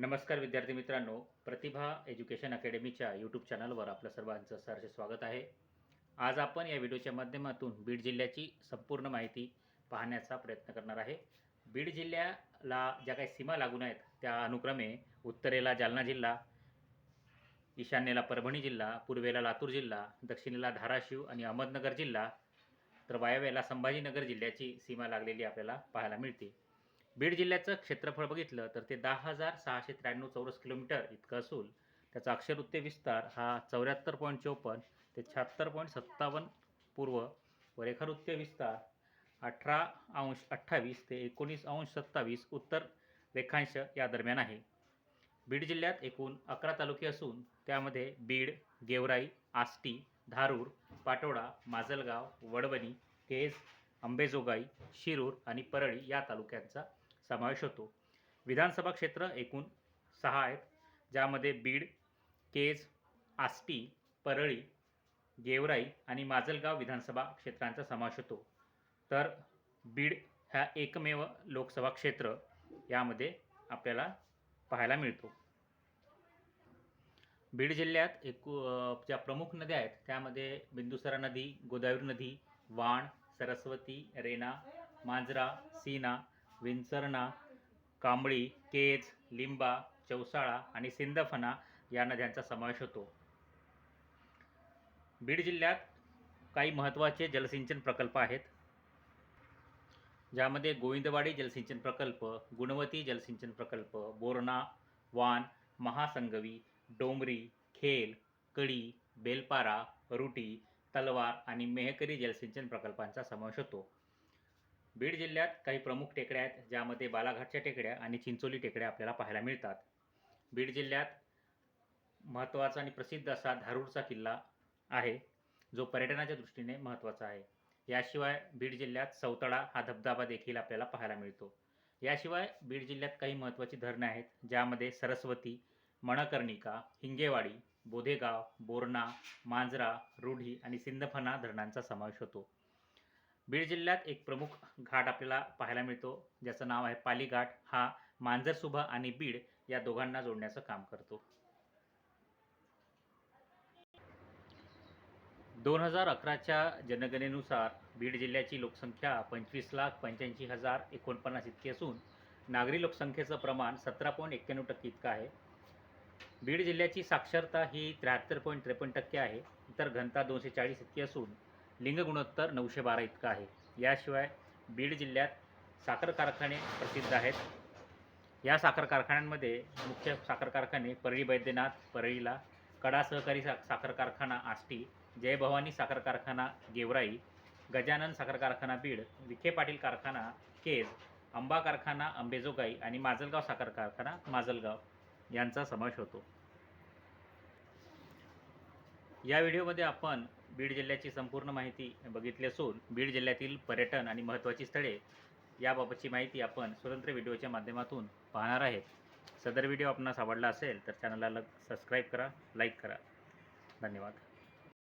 नमस्कार विद्यार्थी मित्रांनो प्रतिभा एज्युकेशन अकॅडमीच्या यूट्यूब चॅनलवर आपलं सर्वांचं सहर्ष स्वागत आहे. आज आपण या व्हिडिओच्या माध्यमातून बीड जिल्ह्याची संपूर्ण माहिती पाहण्याचा प्रयत्न करणार आहे. बीड जिल्ह्याला ज्या काही सीमा लागून आहेत त्या अनुक्रमे उत्तरेला जालना जिल्हा ईशान्येला परभणी जिल्हा पूर्वेला लातूर जिल्हा दक्षिणेला धाराशिव आणि अहमदनगर जिल्हा तर वायव्येला संभाजीनगर जिल्ह्याची सीमा लागलेली आपल्याला पाहायला मिळते. बीड जिल्ह्याचं क्षेत्रफळ बघितलं तर ते दहा हजार सहाशे त्र्याण्णव चौरस किलोमीटर इतकं असून त्याचा अक्षरवृत्तीय विस्तार हा चौऱ्याहत्तर पॉईंट चोपन्न ते शहात्तर पॉईंट सत्तावन्न पूर्व व रेखावृत्तीय विस्तार अठरा अंश अठ्ठावीस ते एकोणीस अंश सत्तावीस उत्तर रेखांश या दरम्यान आहे. बीड जिल्ह्यात एकूण अकरा तालुके असून त्यामध्ये बीड गेवराई आष्टी धारूर पाटोडा माजलगाव वडवणी केज अंबेजोगाई शिरूर आणि परळी या तालुक्यांचा समावेश होतो. विधानसभा क्षेत्र एकूण सहा आहेत ज्यामध्ये बीड केज आष्टी परळी गेवराई आणि माजलगाव विधानसभा क्षेत्रांचा समावेश होतो. तर बीड ह्या एकमेव लोकसभा क्षेत्र यामध्ये आपल्याला पाहायला मिळतो. बीड जिल्ह्यात एकू ज्या प्रमुख नद्या आहेत त्यामध्ये बिंदुसरा नदी गोदावरी नदी वाण सरस्वती रेणा मांजरा सीना विंचरणा कांबळी केज लिंबा चौसाळा आणि सिंदफणा या नद्यांचा समावेश होतो. बीड जिल्ह्यात काही महत्त्वाचे जलसिंचन प्रकल्प आहेत. ज्यामध्ये गोविंदवाडी जलसिंचन प्रकल्प गुणवती जलसिंचन प्रकल्प बोरणा वान महासंगवी डोंगरी खेल कडी बेलपारा रुटी तलवार आणि मेहकरी जलसिंचन प्रकल्पांचा समावेश होतो. बीड जिल्ह्यात काही प्रमुख टेकड्या आहेत ज्यामध्ये बालाघाटच्या टेकड्या आणि चिंचोली टेकड्या आपल्याला पाहायला मिळतात. बीड जिल्ह्यात महत्त्वाचा आणि प्रसिद्ध असा धारूरचा किल्ला आहे जो पर्यटनाच्या दृष्टीने महत्त्वाचा आहे. याशिवाय बीड जिल्ह्यात सौतळा हा धबधबा देखील आपल्याला पाहायला मिळतो. याशिवाय बीड जिल्ह्यात काही महत्त्वाची धरणं आहेत ज्यामध्ये सरस्वती मणकर्णिका हिंगेवाडी बोधेगाव बोरणा मांजरा रुढी आणि सिंदफणा धरणांचा समावेश होतो. बीड जिल्ह्यात एक प्रमुख घाट आपल्याला पाहायला मिळतो. ज्याचं नाव आहे पाली घाट. हा मांजरसुभा आणि बीड या दोघांना जोडण्याचं काम करतो. दोन हजार अकराच्या जनगणनेनुसार बीड जिल्ह्याची लोकसंख्या पंचवीस लाख पंच्याऐंशी हजार एकोणपन्नास इतकी असून नागरी लोकसंख्येचं प्रमाण सतरा पॉईंट एक्क्याण्णव टक्के इतकं आहे. बीड जिल्ह्याची साक्षरता ही त्र्याहत्तर पॉईंट त्रेपन्न टक्के आहे. तर घनता दोनशे चाळीस इतकी असून लिंग गुणोत्तर नऊशे बारा इतकं आहे. याशिवाय बीड जिल्ह्यात साखर कारखाने प्रसिद्ध आहेत. या साखर कारखान्यांमध्ये मुख्य साखर कारखाने परळी बैद्यनाथ परळीला कडा सहकारी सा साखर कारखाना आष्टी जय भवानी साखर कारखाना गेवराई गजानन साखर कारखाना बीड विखे पाटील कारखाना केज आंबा कारखाना अंबेजोगाई आणि माजलगाव साखर कारखाना माजलगाव यांचा समावेश होतो. या व्हिडिओमध्ये आपण बीड जिल्ह्याची संपूर्ण माहिती बघितली असून बीड जिल्ह्यातील पर्यटन आणि महत्त्वाची स्थळे याबाबतची माहिती आपण स्वतंत्र व्हिडिओच्या माध्यमातून पाहणार आहेत. सदर व्हिडिओ आपणास आवडला असेल तर चॅनलला सबस्क्राईब करा लाईक करा. धन्यवाद.